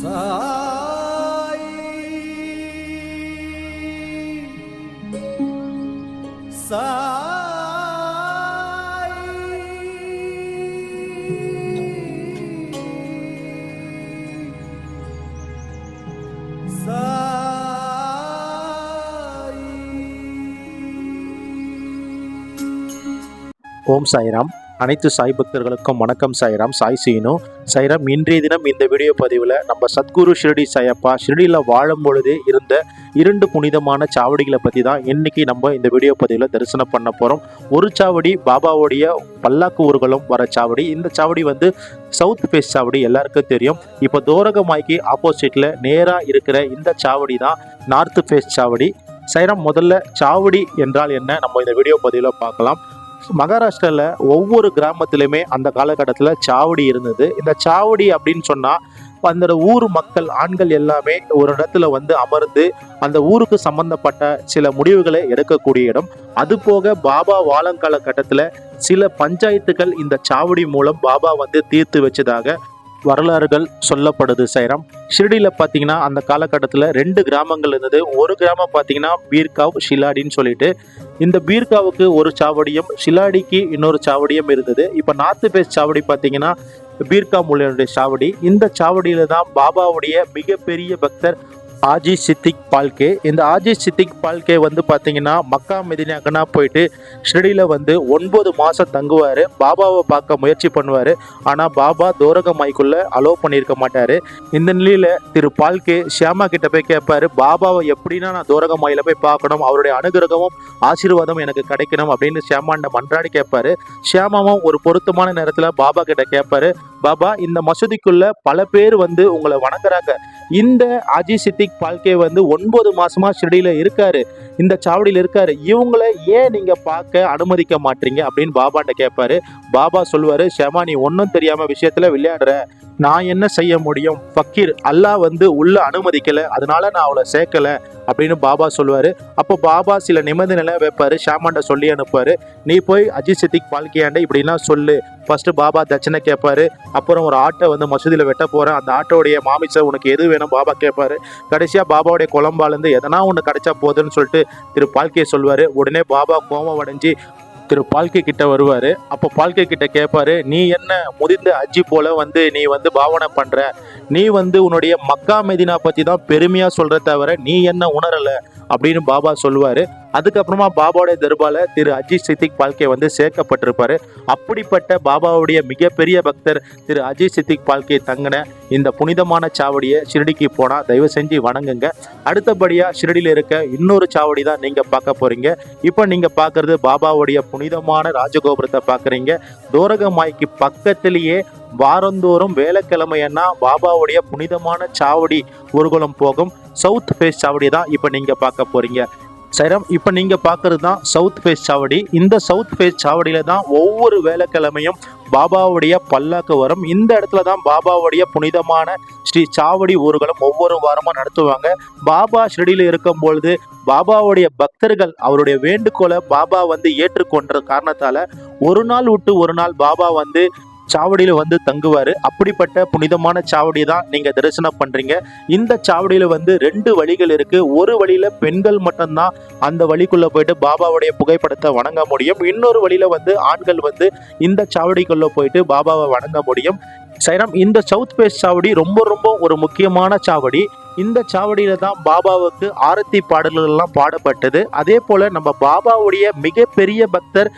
சாய் சாய் ஓம் சாய்ராம் அனைத்து சாய் பக்தர்களுக்கும் வணக்கம் சாய்ராம் சாய் சீனு. சாய்ராம் இன்றைய தினம் இந்த வீடியோ பதிவில் நம்ம சத்குரு ஷிரடி சாயப்பா ஷிரடியில் வாழும் பொழுது இருந்த இரண்டு புனிதமான சாவடிகளை பற்றி தான் இன்னைக்கு நம்ம இந்த வீடியோ பதிவில் தரிசனம் பண்ண போகிறோம் ஒரு சாவடி பாபாவுடைய பல்லாக்கு ஊர்களும் வர சாவடி. இந்த சாவடி வந்து சவுத் ஃபேஸ் சாவடி எல்லாருக்கும் தெரியும். இப்போ தோரகமாய்க்கு ஆப்போசிட்டில் நேராக இருக்கிற இந்த சாவடி தான் நார்த் ஃபேஸ் சாவடி. சைரம் முதல்ல சாவடி என்றால் என்ன? நம்ம இந்த வீடியோ பதிவில் பார்க்கலாம். மகாராஷ்டிராவில் ஒவ்வொரு கிராமத்திலுமே அந்த காலகட்டத்தில் சாவடி இருந்தது. இந்த சாவடி அப்படின்னு சொன்னால் அந்த ஊர் மக்கள் ஆண்கள் எல்லாமே ஒரு இடத்துல வந்து அமர்ந்து அந்த ஊருக்கு சம்பந்தப்பட்ட சில முடிவுகளை எடுக்கக்கூடிய இடம். அது போக பாபா வாழங்கால கட்டத்தில் சில பஞ்சாயத்துகள் இந்த சாவடி மூலம் பாபா வந்து தீர்த்து வச்சதாக வரலாறுகள் சொல்லப்படுது சைரம். ஷிரடியில் பார்த்தீங்கன்னா அந்த காலகட்டத்தில் ரெண்டு கிராமங்கள் இருந்தது. ஒரு கிராமம் பார்த்தீங்கன்னா பீர்காவ் ஷிலாடின்னு சொல்லிட்டு இந்த பீர்காவுக்கு ஒரு சாவடியும் ஷிலாடிக்கு இன்னொரு சாவடியும் இருந்தது. இப்போ நார்த்து பேஸ் சாவடி பார்த்தீங்கன்னா பீர்கா மூலியனுடைய சாவடி. இந்த சாவடியில தான் பாபாவுடைய மிகப்பெரிய பக்தர் ஆஜி சித்திக் பால்கே. இந்த ஆஜி சித்திக் பால்கே வந்து பார்த்தீங்கன்னா மக்கா மெதினாக்கனா போயிட்டு ஷிரடியில் வந்து ஒன்பது மாதம் தங்குவார். பாபாவை பார்க்க முயற்சி பண்ணுவார். ஆனால் பாபா தோரகமாய்க்குள்ள அலோவ் பண்ணியிருக்க மாட்டார். இந்த நிலையில் திரு பால்கே ஷியாமா கிட்ட போய் கேட்பாரு பாபாவை எப்படின்னா நான் தோரகமாயில போய் பார்க்கணும். அவருடைய அனுகிரகமும் ஆசீர்வாதம் எனக்கு கிடைக்கணும். அப்படின்னு ஷியாமாண்ட மன்றாடி கேட்பாரு. ஷியாமாவும் ஒரு பொருத்தமான நேரத்தில் பாபா கிட்ட கேட்பாரு பாபா இந்த மசூதிக்குள்ள பல பேர் வந்து உங்களை வணங்குறாங்க. இந்த அஜி சித்திக் பால்கே வந்து ஒன்பது மாசமா ஷிரடியில் இருக்காரு. இந்த சாவடியில் இருக்காரு. இவங்களை ஏன் நீங்க பார்க்க அனுமதிக்க மாட்டீங்க அப்படின்னு பாபாட்ட கேட்பாரு. பாபா சொல்வாரு ஷமா நீ ஒன்றும் தெரியாம விஷயத்துல விளையாடுற. நான் என்ன செய்ய முடியும்? ஃபக்கீர் அல்லாஹ் வந்து உள்ள அனுமதிக்கல. அதனால நான் அவளை சேர்க்கல அப்படின்னு பாபா சொல்லுவார். அப்போ பாபா சில நிபந்தனை வைப்பார். ஷாமாண்ட சொல்லி அனுப்புவாரு. நீ போய் அஜித் சித்திக் பால்கியாண்ட இப்படிலாம் சொல்லு. ஃபஸ்ட்டு பாபா தட்சணை கேட்பாரு. அப்புறம் ஒரு ஆட்டை வந்து மசூதியில் வெட்ட போகிறேன் அந்த ஆட்டோடைய மாமிசை உனக்கு எது வேணும் பாபா கேட்பாரு. கடைசியாக பாபாவுடைய குழம்பாலேருந்து எதனா ஒன்று கிடைச்சா போதுன்னு சொல்லிட்டு திரு பால்கே சொல்வார் உடனே பாபா கோமம் அடைஞ்சு திரு பால்கே கிட்ட வருவார். அப்போ பால்கே கிட்ட கேட்பாரு நீ என்ன முதிர்ந்த அஜி போல வந்து நீ வந்து பாவனை பண்ணுற நீ வந்து உன்னுடைய மக்கா மெதினா பற்றி தான் பெருமையாக சொல்கிற தவிர நீ என்ன உணரல? அப்படின்னு பாபா சொல்லுவார். அதுக்கப்புறமா பாபாவுடைய தர்பால திரு அஜித் சித்திக் பால்கே வந்து சேர்க்கப்பட்டிருப்பாரு. அப்படிப்பட்ட பாபாவுடைய மிகப்பெரிய பக்தர் திரு அஜித் சித்திக் பால்கே தங்கின இந்த புனிதமான சாவடியை ஷிரடிக்கு போனால் தயவு செஞ்சு வணங்குங்க. அடுத்தபடியாக ஷிரடியில் இருக்க இன்னொரு சாவடி தான் நீங்கள் பார்க்க போகிறீங்க இப்போ நீங்கள் பார்க்குறது பாபாவுடைய புனிதமான ராஜகோபுரத்தை பார்க்குறீங்க. தோரகமாய்க்கு பக்கத்திலேயே வாரந்தோறும் வேலைக்கிழமைன்னா பாபாவுடைய புனிதமான சாவடி ஊர்வலம் போகும். சவுத் ஃபேஸ் சாவடி தான் இப்போ நீங்கள் பார்க்க போகிறீங்க சைரம் இப்போ நீங்கள் பார்க்கறது தான் சவுத் ஃபேஸ் சாவடி. இந்த சவுத் ஃபேஸ் சாவடியில் தான் ஒவ்வொரு வேலைக்கிழமையும் பாபாவுடைய பல்லாக்கு வரும். இந்த இடத்துல தான் பாபாவுடைய புனிதமான ஸ்ரீ சாவடி ஊர்வலம் ஒவ்வொரு வாரமும் நடத்துவாங்க. பாபா ஷிரடியில் இருக்கும் பொழுது பாபாவுடைய பக்தர்கள் அவருடைய வேண்டுகோளை பாபா வந்து ஏற்றுக்கொண்ட காரணத்தால் ஒரு நாள் விட்டு ஒரு நாள் பாபா வந்து சாவடியில் வந்து தங்குவார். அப்படிப்பட்ட புனிதமான சாவடி தான் நீங்கள் தரிசனம் பண்ணுறீங்க இந்த சாவடியில் வந்து ரெண்டு வழிகள் இருக்குது ஒரு வழியில் பெண்கள் மட்டும்தான் அந்த வழிக்குள்ளே போயிட்டு பாபாவுடைய புகைப்படத்தை வணங்க முடியும். இன்னொரு வழியில் வந்து ஆண்கள் வந்து இந்த சாவடிக்குள்ளே போயிட்டு பாபாவை வணங்க முடியும். சைரம் இந்த சவுத் பேஸ் சாவடி ரொம்ப ரொம்ப ஒரு முக்கியமான சாவடி. இந்த சாவடியில தான் பாபாவுக்கு ஆரத்தி பாடல்கள் எல்லாம் பாடப்பட்டது. அதே போல நம்ம பாபாவுடைய மிகப்பெரிய பக்தர்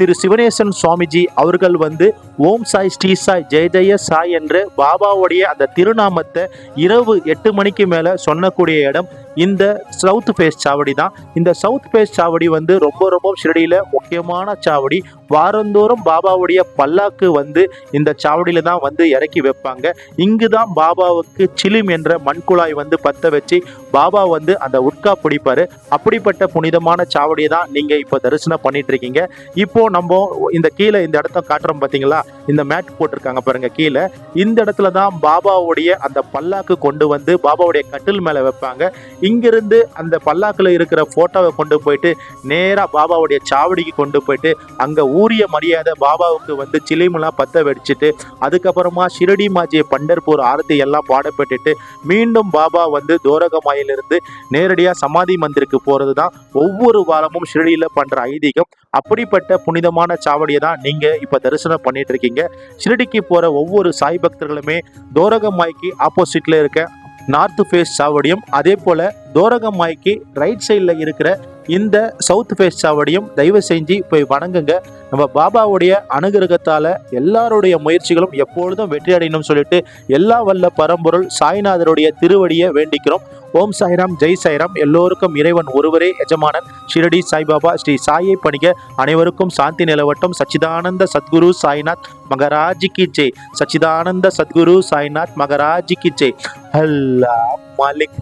திரு சிவனேசன் சுவாமிஜி அவர்கள் வந்து ஓம் சாய் ஸ்ரீ சாய் ஜெய ஜெய சாய் என்று பாபாவுடைய அந்த திருநாமத்தை இரவு எட்டு மணிக்கு மேலே சொன்னக்கூடிய இடம். இந்த சவுத் ஃபேஸ் சாவடி தான். இந்த சவுத் ஃபேஸ் சாவடி வந்து ரொம்ப ரொம்ப ஷிரடியில் முக்கியமான சாவடி. வாரந்தோறும் பாபாவுடைய பல்லாக்கு வந்து இந்த சாவடியில் தான் வந்து இறக்கி வைப்பாங்க. இங்கு தான் பாபாவுக்கு சிலிம் என்ற மண்குழாய் வந்து பற்ற வச்சு பாபா வந்து அந்த உட்கா பிடிப்பார். அப்படிப்பட்ட புனிதமான சாவடியை தான் நீங்கள் இப்போ தரிசனம் பண்ணிட்டு இருக்கீங்க. இப்போ நம்ம இந்த கீழே இந்த இடத்த காட்டுறோம் பார்த்தீங்களா இந்த மேட் போட்டிருக்காங்க பாருங்க கீழே. இந்த இடத்துல தான் பாபாவுடைய அந்த பல்லாக்கு கொண்டு வந்து பாபாவுடைய கட்டில் மேலே வைப்பாங்க. இங்கிருந்து அந்த பல்லாக்கில் இருக்கிற ஃபோட்டோவை கொண்டு போயிட்டு நேராக பாபாவுடைய சாவடிக்கு கொண்டு போயிட்டு அங்கே ஊரிய மரியாதை பாபாவுக்கு வந்து சிலிமெல்லாம் பற்ற வெடிச்சிட்டு அதுக்கப்புறமா ஷிரடி மாஜி பண்டர்பூர் ஆரத்தி எல்லாம் பாடப்பட்டுட்டு மீண்டும் பாபா வந்து தோரகமாயிலிருந்து நேரடியாக சமாதி மந்திருக்கு போகிறது தான் ஒவ்வொரு வாரமும் ஷிரடியில் பண்ணுற ஐதீகம். அப்படிப்பட்ட புனிதமான சாவடியை தான் நீங்கள் இப்போ தரிசனம் பண்ணிட்டு இருக்கீங்க. ஷிரடிக்கு போகிற ஒவ்வொரு சாய் பக்தர்களுமே தோரகமாய்க்கு ஆப்போசிட்டில் இருக்க நார்த் ஃபேஸ் சாவடியும் அதே போல் தோரகமாய்க்கு ரைட் சைடில் இருக்கிற இந்த சவுத் ஃபேஸ் சாவடியும் தயவு செஞ்சு போய் வணங்குங்க. நம்ம பாபாவுடைய அனுகிரகத்தால் எல்லாருடைய முயற்சிகளும் எப்பொழுதும் வெற்றி அடையணும்னு சொல்லிட்டு எல்லா வல்ல பரம்பொருள் சாய்நாதருடைய திருவடியை வேண்டிக்கிறோம். ஓம் சாய்ராம் ஜெய் சாய்ராம். எல்லோருக்கும் இறைவன் ஒருவரே எஜமானன். ஷிரடி சாய்பாபா ஸ்ரீ சாயை பணிக. அனைவருக்கும் சாந்தி நிலவட்டும். சச்சிதானந்த சத்குரு சாய்நாத் மகராஜி கி ஜெய். சச்சிதானந்த சத்குரு சாய்நாத் மகராஜி கி ஜெய். அல்லா மாலிக்.